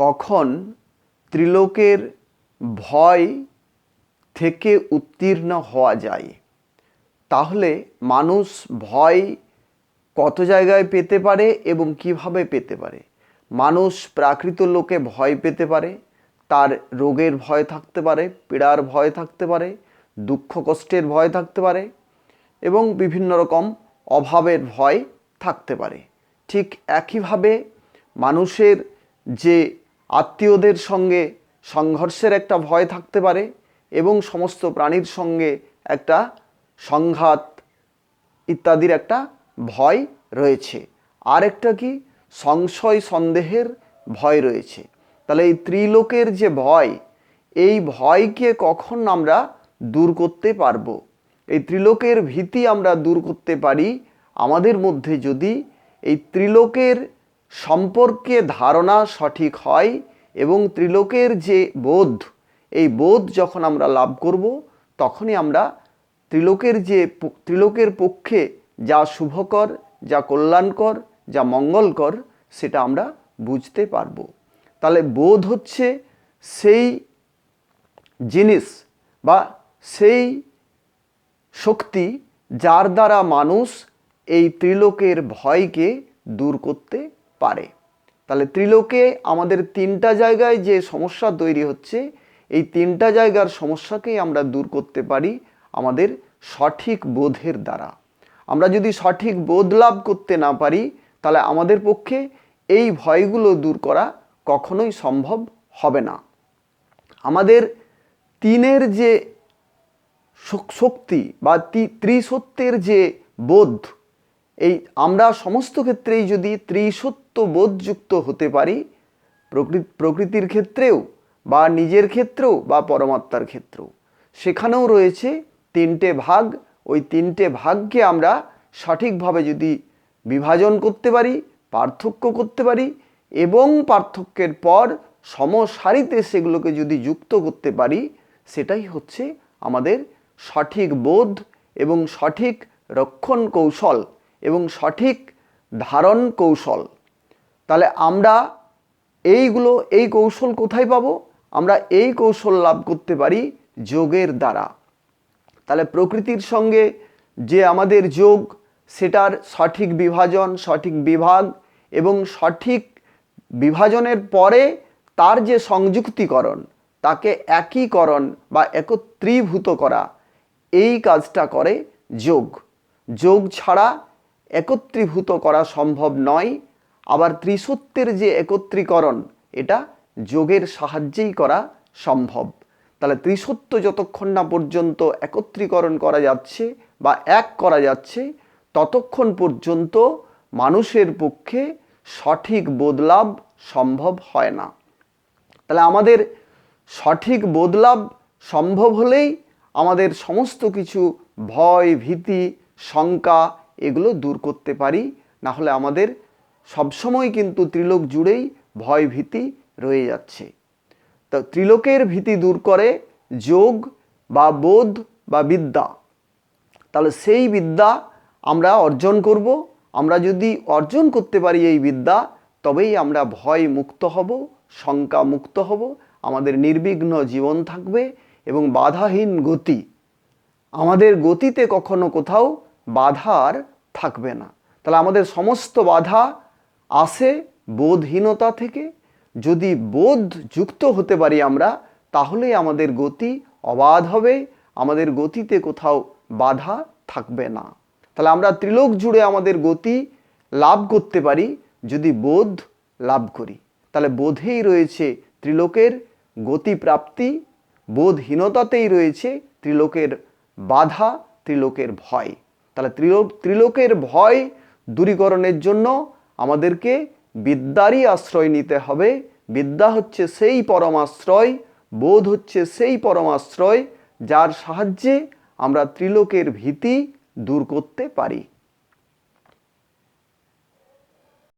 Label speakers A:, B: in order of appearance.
A: কখন ত্রিলোকের ভয় থেকে উত্তীর্ণ হওয়া যায়? তাহলে মানুষ ভয় কত জায়গায় পেতে পারে এবং কীভাবে পেতে পারে? মানুষ প্রাকৃত লোকে ভয় পেতে পারে, তার রোগের ভয় থাকতে পারে, পীড়ার ভয় থাকতে পারে, দুঃখ কষ্টের ভয় থাকতে পারে এবং বিভিন্ন রকম অভাবের ভয় থাকতে পারে। ঠিক একইভাবে মানুষের যে আত্মীয়দের সঙ্গে সংঘর্ষের একটা ভয় থাকতে পারে এবং সমস্ত প্রাণীর সঙ্গে একটা সংঘাত ইত্যাদির একটা ভয় রয়েছে। আর একটা কি? সংশয়, সন্দেহের ভয় রয়েছে। তাহলে এই ত্রিলোকের যে ভয়, এই ভয়কে কখন আমরা দূর করতে পারব? এই ত্রিলোকের ভীতি আমরা দূর করতে পারি আমাদের মধ্যে যদি এই ত্রিলোকের সম্পর্কে ধারণা সঠিক হয় এবং ত্রিলোকের যে বোধ, এই বোধ যখন আমরা লাভ করব, তখনই আমরা ত্রিলোকের যে ত্রিলোকের পক্ষে যা শুভকর, যা কল্যাণকর, যা মঙ্গলকর, সেটা আমরা বুঝতে পারব। তাহলে বোধ হচ্ছে সেই জিনিস বা সেই শক্তি যার দ্বারা মানুষ এই ত্রিলোকের ভয়কে দূর করতে পারে। তাহলে ত্রিলোকে আমাদের তিনটা জায়গায় যে সমস্যা তৈরি হচ্ছে, এই তিনটা জায়গার সমস্যাকেই আমরা দূর করতে পারি আমাদের সঠিক বোধের দ্বারা। আমরা যদি সঠিক বোধ লাভ করতে না পারি, তাহলে আমাদের পক্ষে এই ভয়গুলো দূর করা কখনোই সম্ভব হবে না। আমাদের তিনের যে শক্তি বা ত্রিসত্যের যে বোধ, এই আমরা সমস্ত ক্ষেত্রেই যদি ত্রিসত্য বোধযুক্ত হতে পারি। প্রকৃতি, প্রকৃতির ক্ষেত্রেও বা নিজের ক্ষেত্রেও বা পরমাত্মার ক্ষেত্রেও। সেখানেও রয়েছে তিনটে ভাগ। ওই তিনটে ভাগকে আমরা সঠিকভাবে যদি বিভাজন করতে পারি, পার্থক্য করতে পারি এবং পার্থক্যের পর সমসারিতে সেগুলোকে যদি যুক্ত করতে পারি, সেটাই হচ্ছে আমাদের সঠিক বোধ এবং সঠিক রক্ষণ কৌশল এবং সঠিক ধারণ কৌশল তাহলে আমরা এইগুলো, এই কৌশল কোথায় পাবো? আমরা এই কৌশল লাভ করতে পারি যোগের দ্বারা। তাহলে প্রকৃতির সঙ্গে যে আমাদের যোগ, সেটার সঠিক বিভাজন, সঠিক বিভাগ এবং সঠিক বিভাজনের পরে তার যে সংযুক্তিকরণ, তাকে একীকরণ বা একত্রীভূত করা, এই কাজটা করে যোগ। যোগ ছাড়া একত্রীভূত করা সম্ভব নয়। আবার ত্রিসত্যের যে একত্রীকরণ, এটা যোগের সাহায্যেই করা সম্ভব। তাহলে ত্রিসত্য যতক্ষণ না পর্যন্ত একত্রীকরণ করা যাচ্ছে বা এক করা যাচ্ছে, ততক্ষণ পর্যন্ত মানুষের পক্ষে সঠিক বদলাভ সম্ভব হয় না। তাহলে আমাদের সঠিক বদলাভ সম্ভব হলেই আমাদের সমস্ত কিছু ভয়, ভীতি, শঙ্কা এগুলো দূর করতে পারি না হলে আমাদের সবসময় কিন্তু ত্রিলোক জুড়েই ভয় ভীতি রয়ে যাচ্ছে। তো ত্রিলোকের ভীতি দূর করে যোগ বা বোধ বা বিদ্যা। তাহলে সেই বিদ্যা আমরা অর্জন করব। আমরা যদি অর্জন করতে পারি এই বিদ্যা, তবেই আমরা ভয় মুক্ত হব, শঙ্কা মুক্ত হব, আমাদের নির্বিঘ্ন জীবন থাকবে এবং বাধাহীন গতি, আমাদের গতিতে কখনো কোথাও বাধার থাকবে না। তাহলে আমাদের সমস্ত বাধা আসে বোধহীনতা থেকে। যদি বোধ যুক্ত হতে পারি আমরা, তাহলেই আমাদের গতি অবাধ হবে, আমাদের গতিতে কোথাও বাধা থাকবে না। তাহলে আমরা ত্রিলোক জুড়ে আমাদের গতি লাভ করতে পারি, যদি বোধ লাভ করি। তাহলে বোধেই রয়েছে ত্রিলোকের গতি প্রাপ্তি বোধহীনতাতেই রয়েছে ত্রিলোকের বাধা, ত্রিলোকের ভয়। তাহলে ত্রিলোক, ত্রিলোকের ভয় দূরীকরণের জন্য আমাদেরকে বিদ্যারই আশ্রয় নিতে হবে। বিদ্যা হচ্ছে সেই পরমাশ্রয়, বোধ হচ্ছে সেই পরমাশ্রয়, যার সাহায্যে আমরা ত্রিলোকের ভীতি দূর করতে পারি।